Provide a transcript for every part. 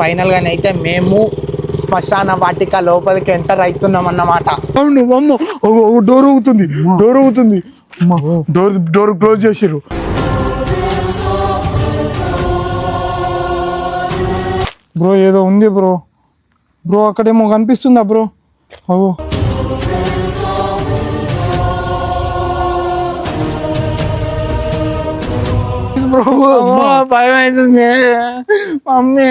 Final అయితే మేము శ్మశాన వాటిక లోపలికి ఎంటర్ అవుతున్నాం అన్నమాట అవును అమ్మ డోర్ అవుతుంది డోర్ అవుతుంది డోర్ డోర్ క్లోజ్ చేసిర్రు. బ్రో ఏదో ఉంది బ్రో బ్రో అక్కడేమో కనిపిస్తుందా బ్రో ఓ భయం అవుతుంది mummy.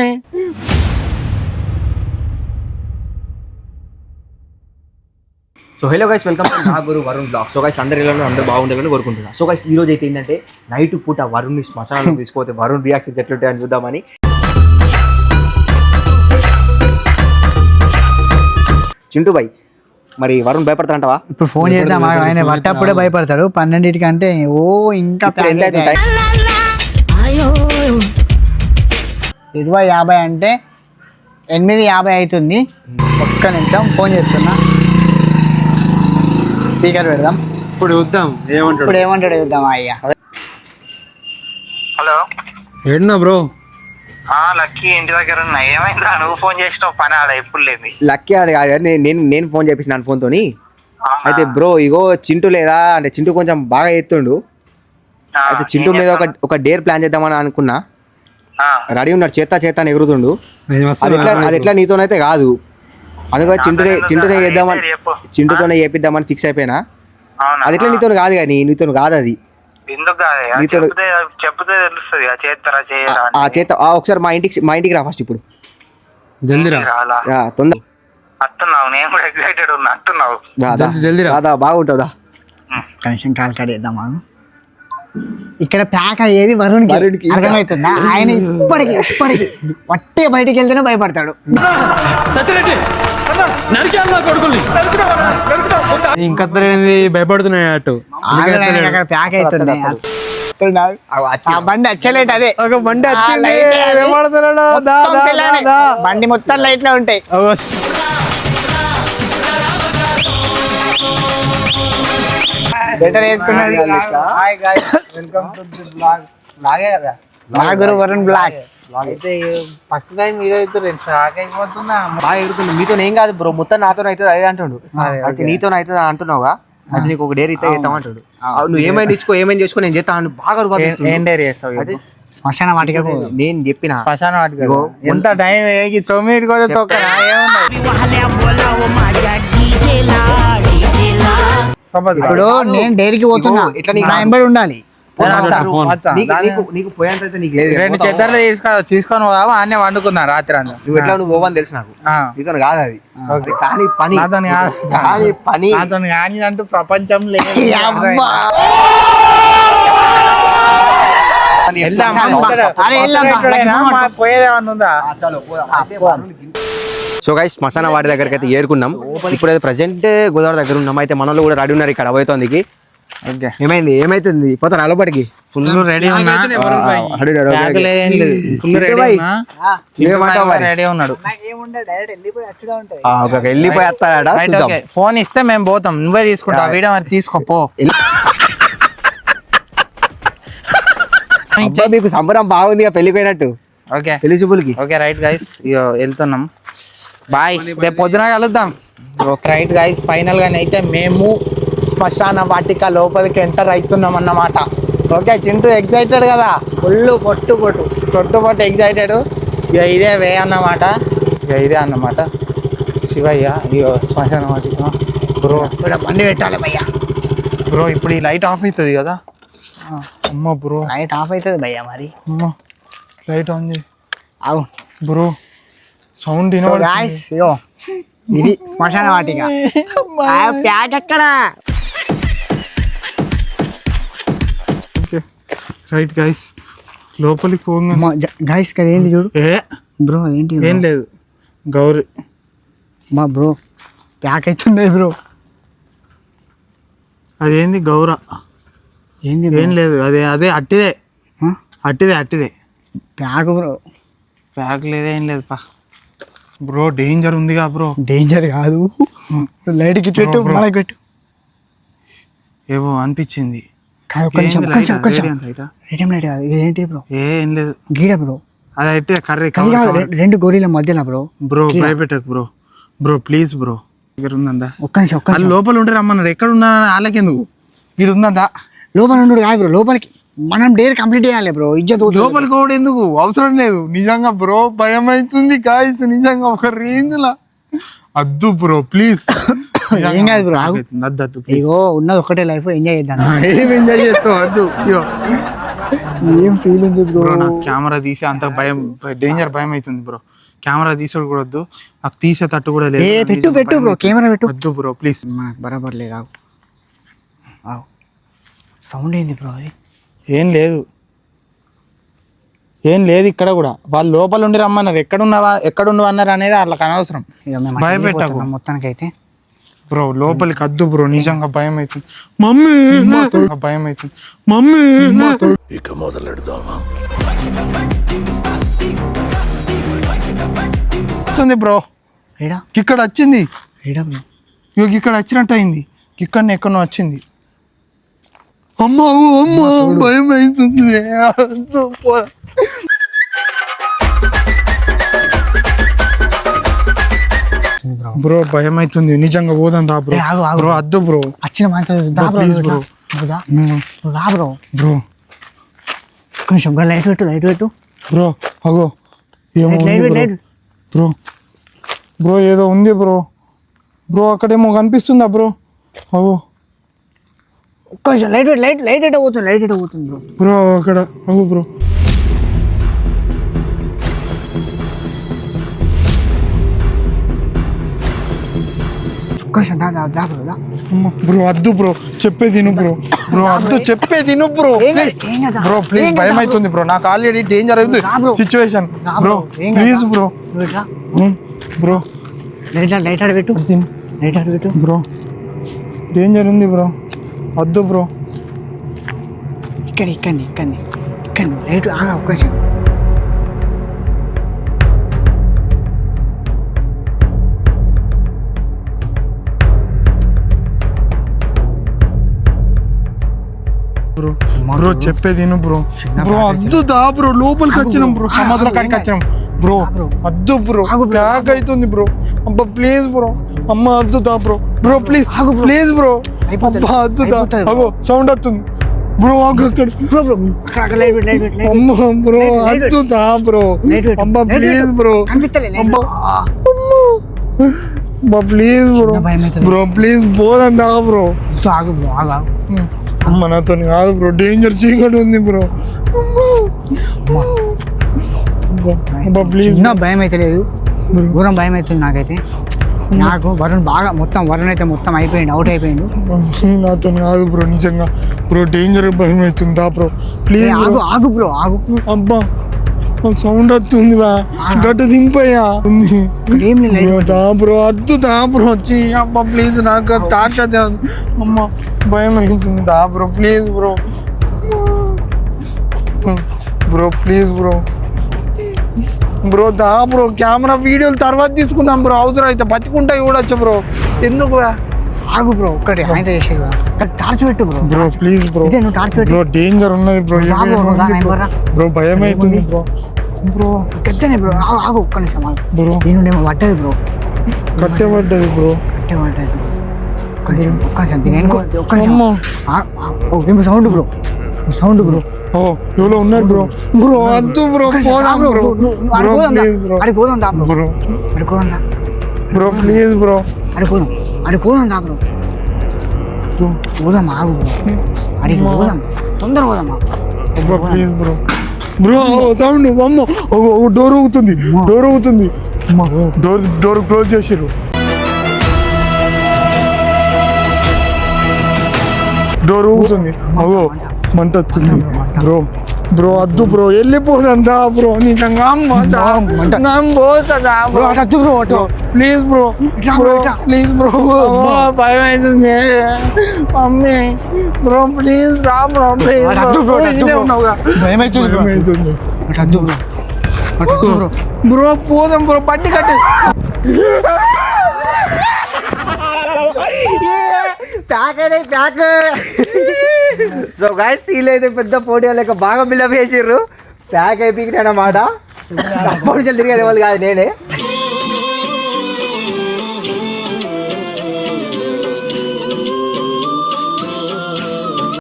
So hello guys welcome to నా Guru Varun vlog so guys అందరు ఇలా అందరూ బాగుండాలని కోరుకుంటున్నా. సో గైస్ ఈ రోజు అయితే ఏంటంటే నైట్ పూట వరుణ్ని శ్మశానం తీసుకుపోతే వరుణ్ రియాక్షన్స్ ఎట్లుంటాయని చూద్దామని. చింటూ బాయ్ మరి వరుణ్ భయపడతారంటవా ఇప్పుడు ఫోన్ చేద్దాం. ఆయన పట్టప్పుడే భయపడతాడు. పన్నెండింటికి అంటే ఓ ఇంకా ఇరవై యాభై అంటే ఎనిమిది యాభై అవుతుంది. ఒక్క నిమిషం ఫోన్ చేస్తున్నా. స్పీకర్ పెడదాం. ఇప్పుడు చూద్దాం ఏమంటాడు? ఇప్పుడు ఏమంటాడు చూద్దాం అయ్యా. హలో. ఏడున్నా బ్రో? ఆ లక్కీ ఇంటి దగ్గర ఉన్నా. ఏమైందా నువ్వు ఫోన్ చేసినావు పని ఆడ ఎప్పుడు లేదు లక్కీ అది కాదు నేను నేను నేను ఫోన్ చేపించిన తోని. అయితే బ్రో ఇగో చింటూ లేదా? అంటే చింటూ కొంచెం బాగా ఎత్తుండు అయితే చింటూ మీద ఒక ఒక డేర్ ప్లాన్ చేద్దామని అనుకున్నా. రెడీ ఉన్నాడు చేత్తా చేత్తా అని ఎగురుతుండు. అది ఎట్లా అది ఎట్లా నీతోనైతే కాదు. అందుకని చింటూనే చింటూనే చేద్దామని చింటూతోనే చేపిద్దామని ఫిక్స్ అయిపోయినా. అవునా? అది ఎట్లా నీతో కాదు కానీ నీతో కాదు అది. ఎందుకు కాదు? నీతో- చెప్తే చెప్తే తెలుస్తుంది చేస్తారా చేయరా ఆ చేత ఆ ఒకసారి మా ఇంటికి మా ఇంటికి రా ఫస్ట్ ఇప్పుడు. తొందర అత్తున్నావు నేను కూడా ఎక్సైటెడ్ ఉన్నా అత్తున్నావు. రా, దా. జల్దీ, జల్దీ రా. రా, దా, బాగుంటుందా కనీసం కాల్ కాడ వేద్దాం ఆగు. ఇక్కడ ప్యాక్ అయ్యేది వరుణ్కి. వరుణ్కి. అర్థమవుతుందా? ఆయన ఇప్పటికి ఇప్పటికి వట్టే బయటికి వెళ్తేనే భయపడతాడు. ఇంకా భయపడుతున్నాయి అటు. అక్కడ ప్యాక్ అవుతుంది ఆ బండి వచ్చలేట అదే. ఒక బండి ఆ వచ్చింది లైట్ అది. భయపడుతున్నాడు. దా, మొత్తం దా, తెల్లారే. దా, దా. బండి మొత్తం లైట్లో ఉంటాయి. అగో. బెటర్ వేసుకున్నది వెల్కమ్ టు ది బ్లాగ్ బ్లాగే కదా వరుణ్ బ్లాక్స్ అయితే ఫస్ట్ టైం అయితే నేను షాక్ అయిపోతున్నా బాగా మీతో ఏం కాదు బ్రో మొత్తం నాతో అవుతుంది అదే అంటుండు అయితే నీతో అవుతుంది అంటున్నావుగా అది నీకు ఒక డేర్ ఇస్తే చేస్తాం అంటాడు నువ్వు ఏమైనా ఇచ్చుకో ఏమైనా చేసుకో నేను చేస్తాను బాగా ఏం- డైరీ చేస్తావు అదే శ్మశాన వాటికకు నేను చెప్పిన శ్మశాన వాటికి ఎంత టైం ఏగి తొమ్మిది ఏమున్నది సంపత్ ఇప్పుడు నేను డైరీకి పోతున్నా. ఇట్లా నీకు నా ఎంబడి ఉండాలి. మొత్తం. నీకు దాని- నీకు నీకు పోయేంత అయితే నీకు లేదు. రెండు చెద్దర్లు తీసుకో తీసుకొని పోదావా అన్నీ వండుకున్నా రాత్రి అంతా నువ్వు ఎట్లా నువ్వు పోవని తెలుసు నాకు. నీతో కాదు అది. కానీ పని. కానీ పని. నాతో కానీ అంటూ ప్రపంచం లేదు. పోయేదేమన్నా ఉందా? సో గైస్ శ్మశాన వాడి దగ్గరికి అయితే ఏరుకున్నాం. ఇప్పుడు అయితే ప్రజెంట్ గోదావరి దగ్గర ఉన్నాం. అయితే మన వాళ్ళు కూడా రెడీ ఉన్నారు ఇక్కడ పోతుంది ఓకే. ఏమైంది? ఏమైతుంది? పోతారు అలపటికి ఫుల్ రెడీ ఉన్నాడు. వెళ్ళిపోయి వస్తాడా ఫోన్ ఇస్తే మేము పోతాం. నువ్వే తీసుకుంటావు వీడియో మరి తీసుకో పో. అబ్బా, మీకు సంబరం బాగుంది ఇక పెళ్ళికి పోయినట్టు. ఓకే పెళ్ళి చూపులకి. ఓకే రైట్ గైస్ వెళ్తున్నాం. బాయ్ రేపు పొద్దున కలుద్దాం. రైట్ గైస్ ఫైనల్గా అయితే మేము శ్మశాన వాటిక లోపలికి ఎంటర్ అవుతున్నాం అన్నమాట. ఓకే చింటూ ఎక్సైటెడ్ కదా? ఫుల్ పొట్టు పొట్టు. పొట్టు పొట్టు ఎక్సైటెడ్ ఇక ఇదే వే అన్నమాట. ఇక ఇదే అన్నమాట. శివయ్య ఇగో శ్మశాన వాటిక. బ్రో ఇక్కడ బండి పెట్టాలి భయ్యా. బ్రో ఇప్పుడు ఈ లైట్ ఆఫ్ అవుతుంది కదా? అమ్మ బ్రో లైట్ ఆఫ్ అవుతుంది భయ్యా మరి. అమ్మ లైట్ ఆన్ చేయి. అవు బ్రో సౌండ్ ఇగో ఇది శ్మశాన వాటిక. ప్యాక్ ఎక్కడ? రైట్ గైస్ లోపలికి పోగా. గాయస్ ఇక్కడ ఏంటి చూడు? ఏ? బ్రో అదేంటి ఏం లేదు. గౌరీ. మా బ్రో ప్యాక్ అవుతుంది బ్రో. అదేంది గౌర? ఏంది ఏం లేదు అదే అదే అట్టిదే. అట్టిదే అట్టిదే. Pack bro. ప్యాక్ లేదు ఏం లేదు పా బ్రో డేంజర్ ఉందిగా బ్రో. డేంజర్ కాదు. లైట్కి పెట్టు. మనకి పెట్టు. ఏవో అనిపించింది? రేడియం లైట్ కాదు ఇదేంటి బ్రో? ఏ లేదు. గీడ బ్రో. కర్రీ రెండు గోరీల మధ్యలో బ్రో. బ్రో భయపెట్టకు బ్రో. Bro please bro. దగ్గర ఉందా ఒక్క నిమిషం ఒక్క లోపల ఉంటే రమ్మన్నారు. ఎక్కడ ఉన్నా వాళ్ళకెందుకు ఇది ఉందా లోపల ఉండు కాదు బ్రో లోపలికి. మనం డేర్ కంప్లీట్ చేయాలి బ్రో ఇజ్జత్. లోపలికి కూడా ఎందుకు? అవసరం లేదు. నిజంగా బ్రో భయం అవుతుంది గాయస్ నిజంగా ఒక రేంజ్ లా అద్దు బ్రో ప్లీజ్ ఏం కాదు బ్రో అద్దు ఇగో ఉన్నది ఒకటే లైఫ్ ఎంజాయ్ చేద్దాం. ఏం ఎంజాయ్ చేస్తావు? అద్దు ఏం ఫీల్ ఉంది బ్రో. నాకు కెమెరా తీసి అంత భయం డేంజర్ భయం అవుతుంది బ్రో. కెమెరా తీసేది కూడా వద్దు. నాకు తీసే తట్టు కూడా లేదు. పెట్టు పెట్టు బ్రో కెమెరా పెట్టు. వద్దు బ్రో ప్లీజ్ బరాబర్ లేదు ఆగు. సౌండ్ ఏంది బ్రో అది? ఏం లేదు. ఏం లేదు ఇక్కడ కూడా. వాళ్ళు లోపల ఉండి రమ్మన్నారు. ఎక్కడున్నావా ఎక్కడుండు అన్నారు అనేది వాళ్ళకి అనవసరం. భయపెట్టకు. వెళ్ళిపోతున్నాం మొత్తానికైతే. బ్రో లోపలికి అద్దు బ్రో నిజంగా భయం అవుతుంది మమ్మీ భయం అవుతుంది మమ్మీ! ఇక మొదలెడదామా? వస్తుంది బ్రో. ఇక్కడ వచ్చింది. ఇక్కడ వచ్చినట్టు అయింది. ఇక్కడ ఎక్కడో వచ్చింది. అమ్మ అమ్మ భయం అవుతుంది బ్రో భయం అవుతుంది నిజంగా పోదాం దా బ్రో. బ్రో అద్దు బ్రో. వచ్చిన మాట Bro, బ్రో. రా. బ్రో. బ్రో. కొంచెం లైట్ పెట్టు లైట్ పెట్టు. బ్రో అగో. ఏమో బ్రో. బ్రో ఏదో ఉంది బ్రో. బ్రో అక్కడేమో కనిపిస్తుందా బ్రో? అగో. కొంచెం లైట్ పెట్టు లైట్ లైట్ ఎట పోతుంది లైట్ ఎట పోతుంది బ్రో. బ్రో అక్కడ అగో బ్రో. కొంచెం దా దా దా బ్రో దా. బ్రో అద్దు బ్రో చెప్పే తిను బ్రో. బ్రో అద్దు చెప్పే తిను బ్రో ప్లీజ్. బ్రో ప్లీజ్ భయం బ్రో. అవుతుంది బ్రో. నాకు ఆల్రెడీ డేంజర్ అవుతుంది. Situation bro. Please. Bro bro light light పెట్టు. లైట్ పెట్టు. బ్రో డేంజర్ ఉంది బ్రో. వద్దు బ్రో. ఇక్కడ ఇక్కడ ఇక్కడ ఇక్కడ లైట్ ఆగా ఒక్క నిమిషం. బ్రో బ్రో చెప్పేది బ్రో. బ్రో అద్దు దా బ్రో లోపలికి వచ్చినాం బ్రో. సముద్రం కాడికి ఏం వచ్చినాం బ్రో. బ్రో. అద్దు బ్రో బ్యాక్ అవుతుంది బ్రో. అబ్బా ప్లీజ్ బ్రో. అమ్మ అద్దు దా bro. Bro please. Please bro. అగో సౌండ్ వస్తుంది. బ్రో అక్కడ. బ్రో బ్రో అక్కడ లైట్ లైట్ లైట్ అమ్మ బ్రో లైట్, లైట్ అద్దు దా బ్రో. ప్లీజ్. బ్రో. అబ్బా అబ్బా ప్లీజ్ బ్రో. బ్రో ప్లీజ్ పోదండా బ్రో. ఆగు బ్రో ఆగు. అమ్మ నాతో కాదు బ్రో. డేంజర్ చీకటి ఉంది బ్రో. అబ్బా ప్లీజ్ చిన్న భయం అయితే లేదు. దూరం భయం అవుతుంది నాకైతే. నాకు వరుణ్ బాగా మొత్తం వరుణ్ అయితే మొత్తం అయిపోయిండు అవుట్ అయిపోయిండు. నాతో కాదు బ్రో నిజంగా. బ్రో డేంజర్ భయం అవుతుందా బ్రో? ప్లీజ్ ఆగు ఆగు బ్రో ఆగు. అబ్బా సౌండ్ వస్తుంది గట్టు దింపయ్యా. ఉంది. ఇక్కడ ఏం లేదు లైట్ బ్రో దా బ్రో అద్దు దా బ్రో. వచ్చి అబ్బా ప్లీజ్ నాకు తాక్షత అమ్మ భయం అవుతుంది. దా bro please bro. Bro please bro. Bro దా బ్రో కెమెరా వీడియోలు తర్వాత తీసుకుందాం బ్రో అవసరం అయితే బతికుంటా చూడొచ్చు బ్రో. ఎందుకు? ఆగు బ్రో ఒక్కటి ఆయన చేసేది టార్చ్ పెట్టు బ్రో. Bro please bro. ఇదే నువ్వు టార్చ్ పెట్టు. బ్రో డేంజర్ ఉన్నది బ్రో బ్రో, నేను భయం అవుతుంది బ్రో. Bro పెద్దనే bro. ఆగు ఒక్క నిమిషం బ్రో. దీని పట్టదు బ్రో. కట్టబడ్డది బ్రో. కట్టే పట్టదు ఒక్క నిమిషం ఒక్క నిమిషం ఒక్క నిమిషం. Sound bro. Sound bro. ఓ ఎవరో ఉన్నారు బ్రో. బ్రో వద్దు బ్రో. పోదాం బ్రో బ్రో. ప్లీజ్ బ్రో అడి కోదాం దా బ్రో. బ్రో. అడి కోదాం దా బ్రో ప్లీజ్ బ్రో. అడి కోదాం అడి కోదాం దా బ్రో. బ్రో. పోదాం ఆగు బ్రో. అడిగి పోదాం. తొందర పోదాం అబ్బా ప్లీజ్ బ్రో. బ్రో సౌండ్ అమ్మ. డోర్ ఊగుతుంది. డోర్ ఊగుతుంది. డోర్ డోర్ క్లోజ్ చేసిర్రు. డోర్ ఊగుతుంది. అగో. మంట వచ్చింది బ్రో బ్రో అద్దు బ్రో వెళ్ళిపోదంతా బ్రో. నమ్మ పోతుందా బ్రో? అద్దు బ్రో అటు. Please bro bro. Please bro భయం అవుతుంది మమ్మీ బ్రో ప్లీజ్ రా బ్రో ప్లీజ్ అటు అద్దు బ్రో, అటు అద్దు బ్రో. ఉన్నావుగా. భయం అవుతుంది బ్రో. భయం అవుతుంది అటు అద్దు బ్రో. పోదాం బ్రో బండి కట్టి. Pack pack. సో గాయస్ వీళ్ళు అయితే పెద్ద పోటీ లేక బాగా బిల్డప్ చేసిర్రు. ప్యాక్ అయిపోయింది అన్నమాట అప్పటి నుంచి తిరిగేది వాళ్ళు కాదు నేనే.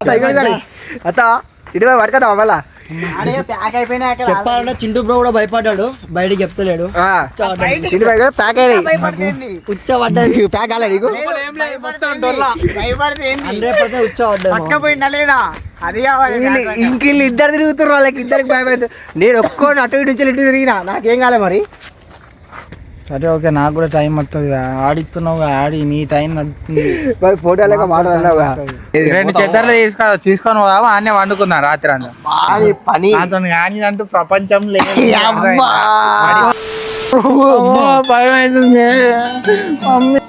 అత్త, ఇక్కడ కానీ. అత్త మళ్ళా? చెప్పాలంటే చింటూ బ్రో కూడా భయపడ్డాడు బయటికి చెప్తలేడు. ప్యాక్ పడ్డది ప్యాక్ కాలే నీకు? భయపడితే ఏంది? హండ్రెడ్ పర్సెంట్ ఉచ్చ పడ్డది పక్కపోయిందా లేదా? అది కావాలి వీళ్ళు ఇంక వీళ్ళు ఇద్దరు తిరుగుతున్నారు వాళ్ళకి ఇద్దరికి భయం అవుతుంది నేను ఒక్కో అటు ఇటు నుంచి ఇటు తిరిగినా నాకేం కాలే మరి. సరే ఓకే నాకు కూడా టైం వస్తుంది ఆడిస్తున్నావు ఆడి నీ టైం నడుస్తుంది. మరి ఫోటో లేక మాట్లాడినావు రెండు చెద్దర్లు తీసుకో తీసుకొని పోదామా? అన్నీ వండుకున్నా రాత్రి అంతా. అది పని. నాతో కానీ అంటూ ప్రపంచం లేదు. అమ్మా, భయం అవుతుంది మమ్మీ